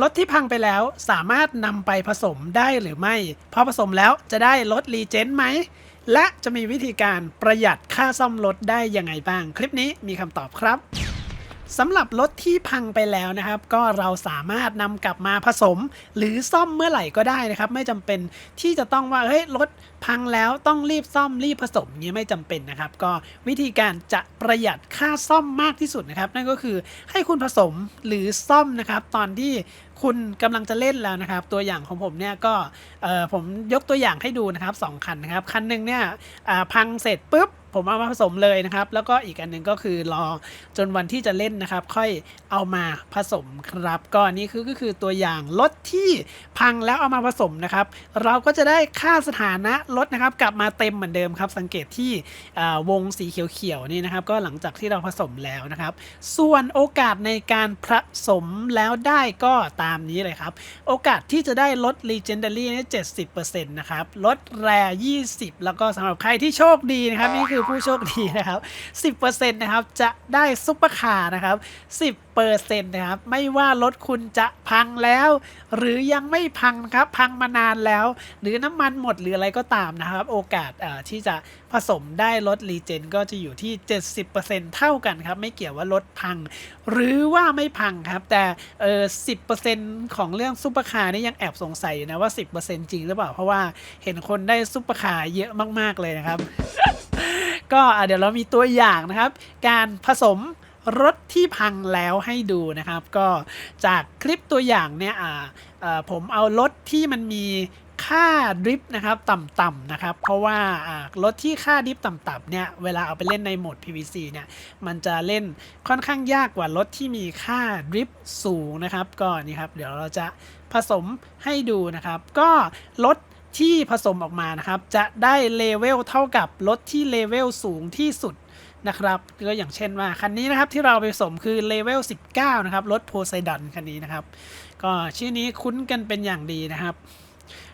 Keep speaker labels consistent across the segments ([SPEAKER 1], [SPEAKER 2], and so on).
[SPEAKER 1] รถที่พังไปแล้วสามารถนำไปผสมได้หรือไม่ พอผสมแล้วจะได้รถรีเจนไหม และจะมีวิธีการประหยัดค่าซ่อมรถได้ยังไงบ้าง คลิปนี้มีคำตอบครับ สำหรับรถที่พังไปแล้วนะครับ ก็เราสามารถนำกลับมาผสม หรือซ่อมเมื่อไหร่ก็ได้นะครับ ไม่จำเป็นที่จะต้องว่าเฮ้ยรถพังแล้วต้องรีบซ่อมรีบผสมนี้ไม่จำเป็นนะครับ ก็วิธีการจะประหยัดค่าซ่อมมากที่สุดนะครับ นั่นก็คือให้คุณผสมหรือซ่อมนะครับ ตอนที่คุณกำลังจะเล่นแล้วนะครับ ตัวอย่างของผมเนี่ยก็ผมยกตัวอย่างให้ดูนะครับสองคันนะครับ คันหนึ่งเนี่ยพังเสร็จปุ๊บ ผมเอามาผสมเลยนะครับ แล้วก็อีกอันหนึ่งก็คือรอจนวันที่จะเล่นนะครับ ค่อยเอามาผสมครับ ก็นนี้คือก็คือตัวอย่างรถที่พังแล้วเอามาผสมนะครับ เราก็จะได้ค่าสถานะรถนะครับ กลับมาเต็มเหมือนเดิมครับ สังเกตที่วงสีเขียวๆนี่นะครับ ก็หลังจากที่เราผสมแล้วนะครับ ส่วนโอกาสในการผสมแล้วได้ก็ตามนี้เลยครับ โอกาสที่จะได้ลด Legendary นี่ย70%นต์นะครับลดแร20แล้วก็สำหรับใครที่โชคดีนะครับ นี่คือผู้โชคดีนะครับ 10%นะครับจะได้ซุปเปอร์คาร์นะครับ 10%นะครับไม่ว่ารถคุณจะพังแล้ว หรือยังไม่พังครับพังมานานแล้ว หรือน้ำมันหมดหรืออะไรก็ตามนะครับ โอกาสที่จะผสมได้ลดรีเจนก็จะอยู่ที่ 70%เท่ากันครับ ไม่เกี่ยวว่ารถพัง หรือว่าไม่พังครับ แต่เออ10%ของเรื่องซุปเปอร์คาร์นี่ยังแอบสงสัยอยู่นะว่า 10%จริงหรือเปล่า เพราะว่าเห็นคนได้ซุปเปอร์คาร์เยอะมาก ๆ เลยนะครับ ก็เดี๋ยวเรามีตัวอย่างนะครับ การผสมรถที่พังแล้วให้ดูนะครับ ก็จากคลิปตัวอย่างเนี่ยผมเอารถที่มันมีค่าดริฟต์นะครับต่ำๆนะครับ เพราะว่าอ่ารถที่ค่าดริฟต์ต่ำๆเนี่ยเวลาเอาไปเล่นในโหมด PVC เนี่ยมันจะเล่นค่อนข้างยากกว่ารถที่มีค่าดริฟต์สูงนะครับก็นี่ครับ เดี๋ยวเราจะผสมให้ดูนะครับ ก็รถ ที่ผสมออกมานะครับ จะได้เลเวลเท่ากับรถที่เลเวลสูงที่สุดนะครับก็อย่างเช่นว่าคันนี้นะครับที่เราไปผสมคือเลเวล19 นะครับรถโพไซดอนคันนี้นะครับ ก็ชื่อนี้คุ้นกันเป็นอย่างดีนะครับ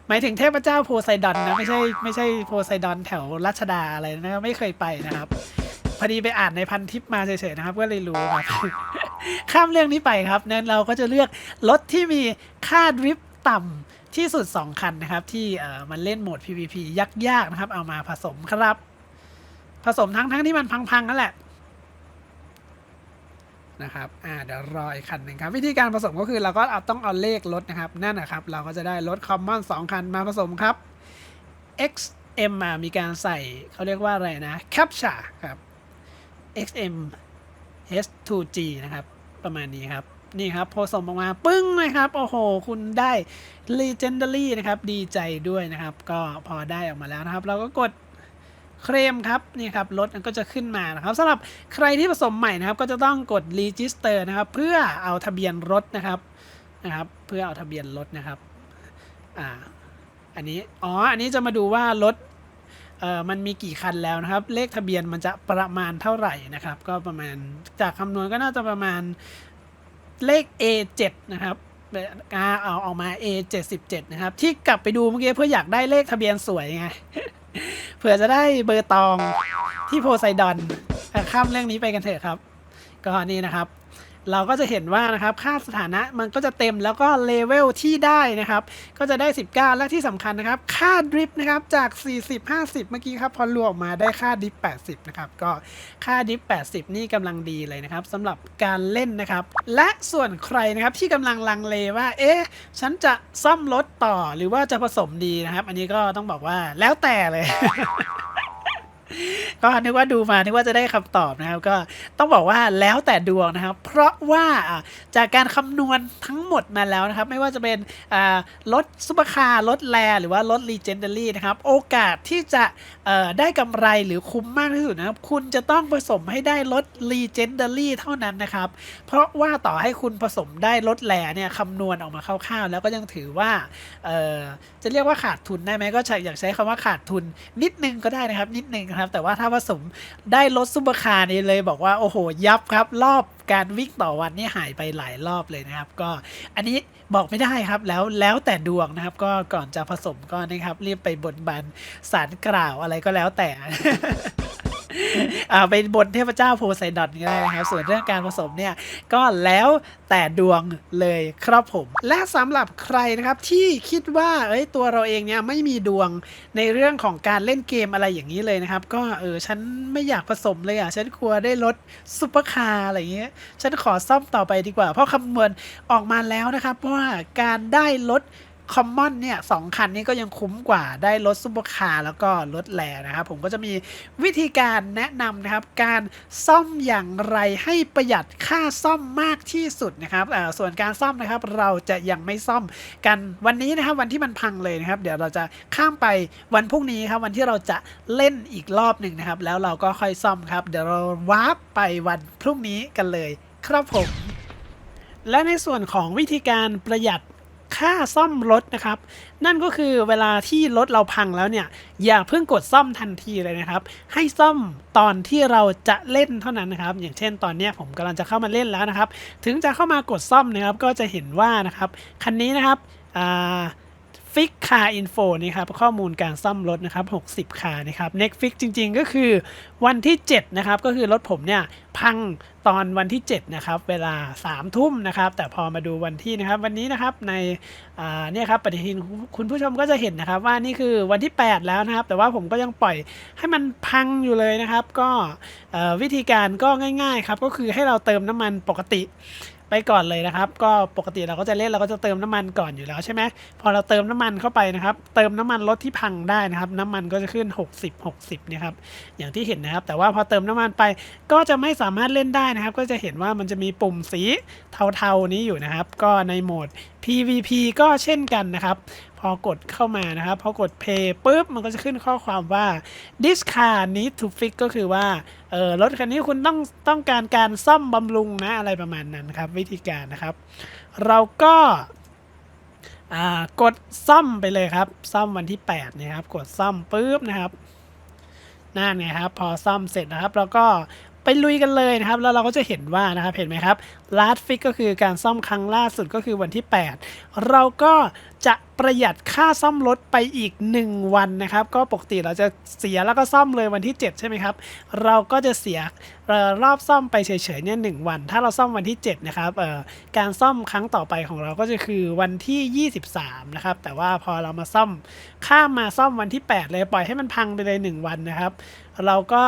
[SPEAKER 1] หมายถึงเทพเจ้าโพไซดอนนะไม่ใช่ไม่ใช่โพไซดอนแถวรัชดาอะไรนะไม่เคยไปนะครับพอดีไปอ่านในพันทิปมาเฉยๆนะครับ ก็เลยรู้ครับข้ามเรื่องนี้ไปครับนั้นเราก็จะเลือกรถที่มีค่าดริฟต์ต่ำ ที่สุด 2 คันนะครับ ที่มันเล่นโหมด PVP ยากๆนะครับ เอามาผสมครับ ผสมทั้งทั้งที่มันพังๆนั่นแหละนะครับอ่าเดี๋ยวรออีกคันหนึ่งครับ วิธีการผสมก็คือเราก็เอาต้องเอาเลขรถนะครับ นั่นนะครับ เราก็จะได้รถคอมมอน2คันมาผสมครับ XM อะมีการใส่เขาเรียกว่าอะไรนะ Captcha ครับ XM H2G นะครับ ประมาณนี้ครับ นี่ครับพอส่งออกมาปึ้งนะครับ โอ้โห คุณได้ Legendary นะครับ ดีใจด้วยนะครับ ก็พอได้ออกมาแล้วนะครับ เราก็กดเคลมครับนี่ครับรถมันก็จะขึ้นมานะครับสำหรับใครที่ผสมใหม่นะครับ ก็จะต้องกด Register นะครับ เพื่อเอาทะเบียนรถนะครับนะครับ เพื่อเอาทะเบียนรถนะครับอ่าอันนี้อ๋ออันนี้จะมาดูว่ารถเอ่อมันมีกี่คันแล้วนะครับ เลขทะเบียนมันจะประมาณเท่าไหร่นะครับ ก็ประมาณจากคำนวณก็น่าจะประมาณ เลข A7 นะครับอ่าเอาออกมา A77 นะครับ ที่กลับไปดูเมื่อกี้เพื่ออยากได้เลขทะเบียนสวยไงเผื่อจะได้เบอร์ตองที่โพไซดอนข้ามเรื่องนี้ไปกันเถอะครับ ก็นี่นะครับ เราก็จะเห็นว่านะครับค่าสถานะมันก็จะเต็มแล้วก็เลเวลที่ได้นะครับ ก็จะได้ 19 และที่สำคัญนะครับ ค่าดริฟนะครับจาก 40 50 เมื่อกี้ครับพอรวมออกมาได้ค่าดริฟ80 นะครับ ก็ค่าดริฟ80 นี่กำลังดีเลยนะครับสำหรับการเล่นนะครับ และส่วนใครนะครับที่กำลังลังเลว่า เอ๊ะ ฉันจะซ่อมรถต่อหรือว่าจะผสมดีนะครับ อันนี้ก็ต้องบอกว่าแล้วแต่เลย ก็นึกว่าดูมานึกว่าจะได้คำตอบนะครับ ก็ต้องบอกว่าแล้วแต่ดวงนะครับ เพราะว่าจากการคำนวณทั้งหมดมาแล้วนะครับ ไม่ว่าจะเป็นรถซุปเปอร์คาร์รถแรหรือว่ารถรีเจนเดอรี่นะครับ โอกาสที่จะได้กำไรหรือคุ้มมากที่สุดนะครับ คุณจะต้องผสมให้ได้รถรีเจนเดอรี่เท่านั้นนะครับ เพราะว่าต่อให้คุณผสมได้รถแรเนี่ยคำนวณออกมาคร่าวๆ แล้วก็ยังถือว่าจะเรียกว่าขาดทุนได้ไหมก็ใช้อยากใช้คำว่าขาดทุนนิดนึงก็ได้นะครับนิดนึงครับนะครับ แต่ว่าถ้าผสมได้รถซุปเปอร์คาร์นี่เลยบอกว่าโอ้โหยับครับ รอบการวิ่งต่อวันนี่หายไปหลายรอบเลยนะครับ ก็อันนี้บอกไม่ได้ครับแล้วแล้วแต่ดวงนะครับ ก็ก่อนจะผสมก็นะครับรีบไปบนบานสารกล่าวอะไรก็แล้วแต่ อ่าไปบนเทพเจ้าโพไซดอนก็ได้นะครับ ส่วนเรื่องการผสมเนี่ยก็แล้วแต่ดวงเลยครับผม และสำหรับใครนะครับที่คิดว่าเอ้ยตัวเราเองเนี่ยไม่มีดวงในเรื่องของการเล่นเกมอะไรอย่างนี้เลยนะครับ ก็เออฉันไม่อยากผสมเลยอะฉันกลัวได้รถซุปเปอร์คาร์อะไรเงี้ยฉันขอซ่อมต่อไปดีกว่า เพราะคำนวณออกมาแล้วนะครับว่าการได้รถ คอมมอนเนี่ยสองคันนี้ก็ยังคุ้มกว่าได้รถซุปเปอร์คาร์แล้วก็รถแลนะครับ ผมก็จะมีวิธีการแนะนำนะครับ การซ่อมอย่างไรให้ประหยัดค่าซ่อมมากที่สุดนะครับส่วนการซ่อมนะครับเราจะยังไม่ซ่อมกันวันนี้นะครับวันที่มันพังเลยนะครับ เดี๋ยวเราจะข้ามไปวันพรุ่งนี้ครับวันที่เราจะเล่นอีกรอบหนึ่งนะครับ แล้วเราก็ค่อยซ่อมครับเดี๋ยวเราวาร์ปไปวันพรุ่งนี้กันเลย ครับผมและในส่วนของวิธีการประหยัด ค่าซ่อมรถนะครับ นั่นก็คือเวลาที่รถเราพังแล้วเนี่ย อย่าเพิ่งกดซ่อมทันทีเลยนะครับ ให้ซ่อมตอนที่เราจะเล่นเท่านั้นนะครับ อย่างเช่นตอนนี้ผมกำลังจะเข้ามาเล่นแล้วนะครับ ถึงจะเข้ามากดซ่อมนะครับก็จะเห็นว่านะครับคันนี้นะครับอ่า ฟิกคาอินโฟนี่ครับข้อมูลการซ่อมรถนะครับ 60 คานะครับ Next Fix จริง ๆ ก็คือวันที่ 7 นะครับ ก็คือรถผมเนี่ยพังตอนวันที่ 7 นะครับ เวลา 3 ทุ่มนะครับ แต่พอมาดูวันที่นะครับ วันนี้นะครับในอ่าเนี่ยครับปฏิทินคุณผู้ชมก็จะเห็นนะครับ ว่านี่คือวันที่ 8 แล้วนะครับ แต่ว่าผมก็ยังปล่อยให้มันพังอยู่เลยนะครับ ก็วิธีการก็ง่าย ๆ ครับ ก็คือให้เราเติมน้ำมันปกติ ไปก่อนเลยนะครับ ก็ปกติเราก็จะเล่นเราก็จะเติมน้ำมันก่อนอยู่แล้วใช่ไหมพอเราเติมน้ำมันเข้าไปนะครับ เติมน้ำมันรถที่พังได้นะครับ น้ำมันก็จะขึ้น 60 60เนี่ยครับอย่างที่เห็นนะครับ แต่ว่าพอเติมน้ำมันไปก็จะไม่สามารถเล่นได้นะครับ ก็จะเห็นว่ามันจะมีปุ่มสีเทาๆนี้อยู่นะครับ ก็ในโหมด PVP ก็เช่นกันนะครับ พอกดเข้ามานะครับ พอกด Pay ปุ๊บ มันก็จะขึ้นข้อความว่า this car need to fix ก็คือว่าเออรถคันนี้คุณต้องต้องการการซ่อมบำรุงนะอะไรประมาณนั้นครับ วิธีการนะครับ เราก็ากดซ่อมไปเลยครับ ซ่อมวันที่8นะครับ กดซ่อมปุ๊บนะครับนั่นไงครับ พอซ่อมเสร็จนะครับเราก็ ไปลุยกันเลยนะครับ แล้วเราก็จะเห็นว่านะครับ เห็นไหมครับ last fix ก็คือการซ่อมครั้งล่าสุดก็คือวันที่ 8 เราก็จะประหยัดค่าซ่อมรถไปอีก 1 วันนะครับ ก็ปกติเราจะเสียแล้วก็ซ่อมเลยวันที่ 7 ใช่ไหมครับ เราก็จะเสียอรอบซ่อมไปเฉยๆเนี่ยหวัน ถ้าเราซ่อมวันที่ 7 นะครับเอ่อการซ่อมครั้งต่อไปของเราก็จะคือวันที่ 23 นะครับ แต่ว่าพอเรามาซ่อมข้ามมาซ่อมวันที่ 8 เลยปล่อยให้มันพังไปเลย 1 วันนะครับ เราก็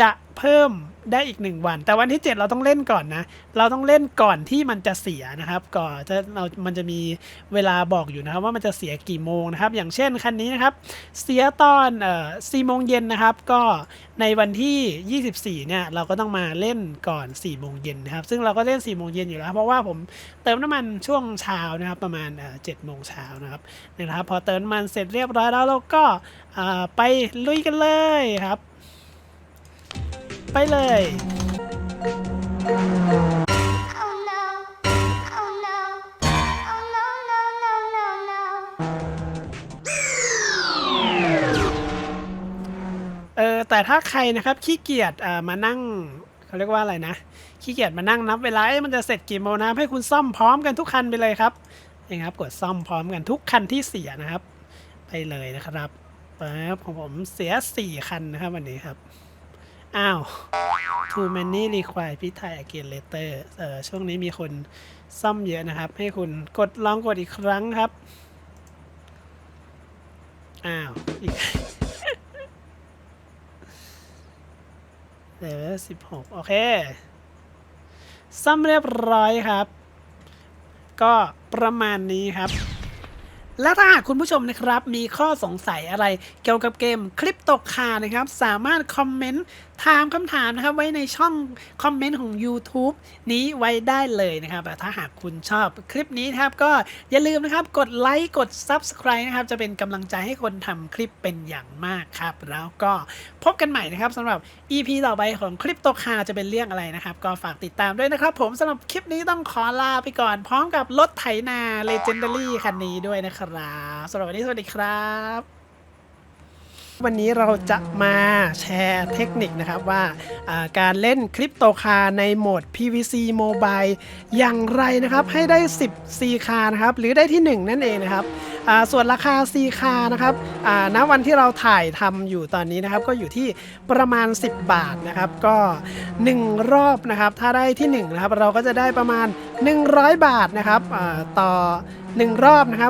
[SPEAKER 1] จะเพิ่มได้อีก 1 วัน แต่วันที่ 7 เราต้องเล่นก่อนนะ เราต้องเล่นก่อนที่มันจะเสียนะครับ ก่อนจะเรา มันจะมีเวลาบอกอยู่นะครับว่ามันจะเสียกี่โมงนะครับ อย่างเช่นคันนี้นะครับ เสียตอนเอ่อ4โมงเย็นนะครับ ก็ในวันที่ 24 เนี่ย เราก็ต้องมาเล่นก่อน4โมงเย็นนะครับ ซึ่งเราก็เล่น4โมงเย็นอยู่แล้ว เพราะว่าผมเติมน้ำมันช่วงเช้านะครับ ประมาณเอ่อ7โมงเช้านะครับนะครับ พอเติมน้ำมันเสร็จเรียบร้อยแล้วเราก็อ่าไปลุยกันเลยครับ ไปเลย
[SPEAKER 2] Oh no. Oh no. Oh no, no, no, no, no.
[SPEAKER 1] เออแต่ถ้าใครนะครับขี้เกียจเอ่อมานั่งเขาเรียกว่าอะไรนะ ขี้เกียจมานั่งนับเวลาเอ้มันจะเสร็จกี่โมงนะให้คุณซ่อมพร้อมกันทุกคันไปเลยครับนี่ครับกดซ่อมพร้อมกันทุกคันที่เสียนะครับ ไปเลยนะครับปั๊บของผมเสีย 4 คันนะครับวันนี้ครับ อ้าว too many require พิทาย again later เออช่วงนี้มีคนซ่อมเยอะนะครับ ให้คุณกดลองกดอีกครั้งครับ อ้าวอีกเลเวลสิบหกโอเคซ่อมเรียบร้อยครับ ก็ประมาณนี้ครับและถ้าหากคุณผู้ชมนะครับ มีข้อสงสัยอะไรเกี่ยวกับเกมคลิปตกคานะครับ สามารถคอมเมนต์ถามคำถามนะครับไว้ในช่องคอมเมนต์ของ YouTube นี้ไว้ได้เลยนะครับถ้าหากคุณชอบคลิปนี้นะครับ ก็อย่าลืมนะครับกดไลค์กด Subscribe นะครับ จะเป็นกำลังใจให้คนทำคลิปเป็นอย่างมากครับ แล้วก็พบกันใหม่นะครับสำหรับ EP ต่อไปของคลิปตกคาจะเป็นเรื่องอะไรนะครับ ก็ฝากติดตามด้วยนะครับ ผมสำหรับคลิปนี้ต้องขอลาไปก่อน พร้อมกับรถไถนา Legendary คันนี้ด้วยนะครับสำหรับวันนี้สวัสดีครับ วันนี้เราจะมาแชร์เทคนิคนะครับว่าการเล่นคริปโตคาในโหมด PVC Mobile อย่างไรนะครับให้ได้ 10 C คานะครับหรือได้ที่ 1 นั่นเองนะครับส่วนราคา C คานะครับณวันที่เราถ่ายทำอยู่ตอนนี้นะครับก็อยู่ที่ประมาณ 10 บาทนะครับก็ 1 รอบนะครับถ้าได้ที่1นะครับเราก็จะได้ประมาณ 100 บาทนะครับอ่าต่อ 1 รอบนะครับ